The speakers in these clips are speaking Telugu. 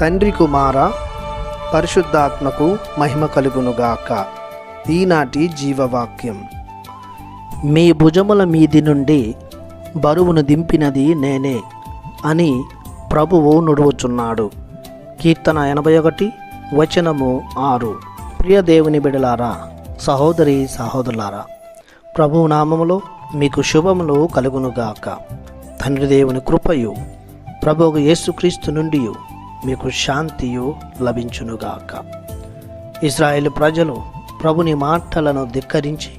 తండ్రి కుమార పరిశుద్ధాత్మకు మహిమ కలుగునుగాక. ఈనాటి జీవవాక్యం. మీ భుజముల మీది నుండి బరువును దింపినది నేనే అని ప్రభువు నుడువుచున్నాడు. కీర్తన ఎనభై ఒకటి వచనము ఆరు. ప్రియ దేవుని బిడలారా సహోదరి సహోదరులారా ప్రభువు నామములో మీకు శుభములు కలుగునుగాక. తండ్రి దేవుని కృపయు ప్రభువు యేసుక్రీస్తు నుండి మీకు శాంతియు లభించునుగాక. ఇస్రాయేల్ ప్రజలు ప్రభుని మాటలను ధిక్కరించి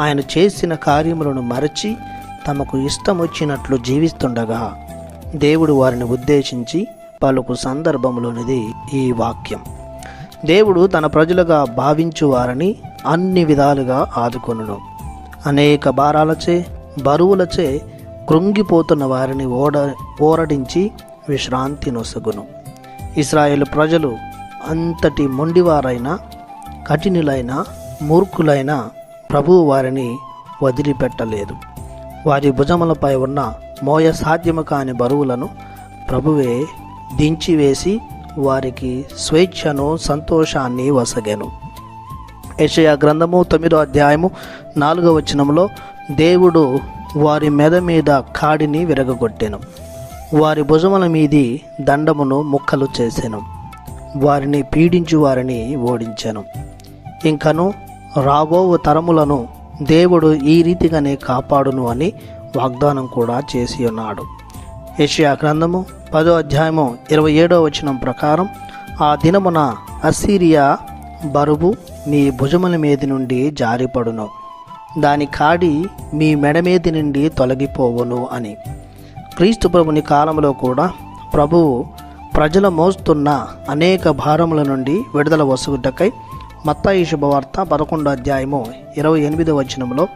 ఆయన చేసిన కార్యములను మరచి తమకు ఇష్టం వచ్చినట్లు జీవిస్తుండగా దేవుడు వారిని ఉద్దేశించి పలుకు సందర్భములోనిది ఈ వాక్యం. దేవుడు తన ప్రజలుగా భావించువారని అన్ని విధాలుగా ఆదుకొనును. అనేక భారాలచే బరువులచే కృంగిపోతున్న వారిని ఓడ ఓరడించి విశ్రాంతి నొసగును. ఇస్రాయేల్ ప్రజలు అంతటి మొండివారైన కఠినులైన మూర్ఖులైన ప్రభువు వారిని వదిలిపెట్టలేదు. వారి భుజములపై ఉన్న మోయ సాధ్యము కాని బరువులను ప్రభువే దించివేసి వారికి స్వేచ్ఛను సంతోషాన్ని వసగెను. యెషయా గ్రంథము తొమ్మిదో అధ్యాయము నాలుగో వచనంలో దేవుడు వారి మెద మీద కాడిని విరగగొట్టెను. వారి భుజముల మీది దండమును ముక్కలు చేసెను. వారిని పీడించు వారిని ఓడించెను. ఇంకను రాబో తరములను దేవుడు ఈ రీతిగానే కాపాడును అని వాగ్దానం కూడా చేసి ఉన్నాడు. ఏషియా గ్రంథము పదో అధ్యాయము ఇరవై ఏడో వచనం ప్రకారం ఆ దినమున అసీరియా బరువు మీ భుజముల మీది నుండి జారిపడును. దాని కాడి మీ మెడ మీది నుండి తొలగిపోవును అని. క్రీస్తు ప్రభుని కాలంలో కూడా ప్రభువు ప్రజల మోస్తున్న అనేక భారముల నుండి విడుదల వసుగుటకై మత్తాయి శుభవార్త పదకొండో అధ్యాయము ఇరవై ఎనిమిదో వచనంలో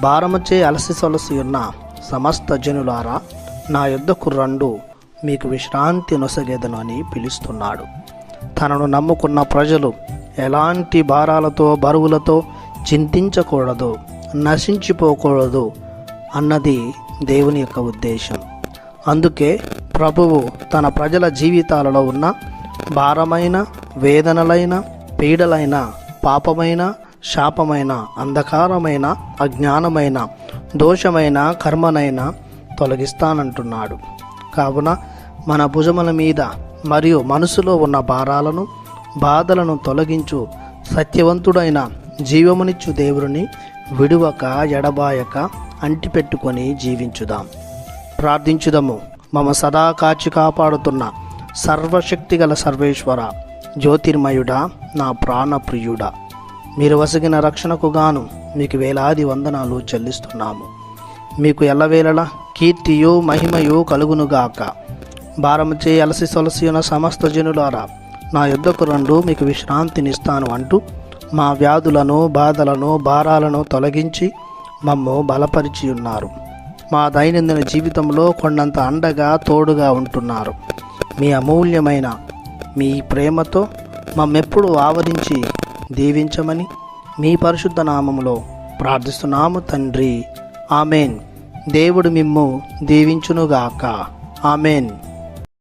భారముచే అలసి సొలసి ఉన్న సమస్త జనులారా నా యుద్ధకు రండు మీకు విశ్రాంతి నొసగేదను అని పిలుస్తున్నాడు. తనను నమ్ముకున్న ప్రజలు ఎలాంటి భారాలతో బరువులతో చింతించకూడదు నశించిపోకూడదు అన్నది దేవుని యొక్క ఉద్దేశం. అందుకే ప్రభువు తన ప్రజల జీవితాలలో ఉన్న భారమైన వేదనలైన పీడలైన పాపమైన శాపమైన అంధకారమైన అజ్ఞానమైన దోషమైన కర్మనైన తొలగిస్తానంటున్నాడు. కావున మన భుజముల మీద మరియు మనసులో ఉన్న భారాలను బాధలను తొలగించు సత్యవంతుడైన జీవమునిచ్చు దేవుడిని విడువక ఎడబాయక అంటిపెట్టుకొని జీవించుదాం. ప్రార్థించుదము. మమ సదా కాచి కాపాడుతున్న సర్వశక్తిగల సర్వేశ్వర జ్యోతిర్మయుడా నా ప్రాణప్రియుడా మీరు వసగిన రక్షణకు గాను మీకు వేలాది వందనాలు చెల్లిస్తున్నాము. మీకు ఎల్లవేళలా కీర్తియు మహిమయు కలుగునుగాక భారముచే అలసి సొలసి ఉన్న సమస్త జనులారా నా యుద్ధకు రండు మీకు విశ్రాంతినిస్తాను అంటూ మా వ్యాధులను బాధలను భారాలను తొలగించి మమ్ము బలపరిచి ఉన్నారు మా దైనందిన జీవితంలో కొండంత అండగా తోడుగా ఉంటున్నారు. మీ అమూల్యమైన మీ ప్రేమతో మమ్మెప్పుడు ఆవరించి దీవించమని మీ పరిశుద్ధ నామములో ప్రార్థిస్తున్నాము తండ్రి. ఆమెన్. దేవుడు మిమ్ము దీవించునుగాక. ఆమెన్.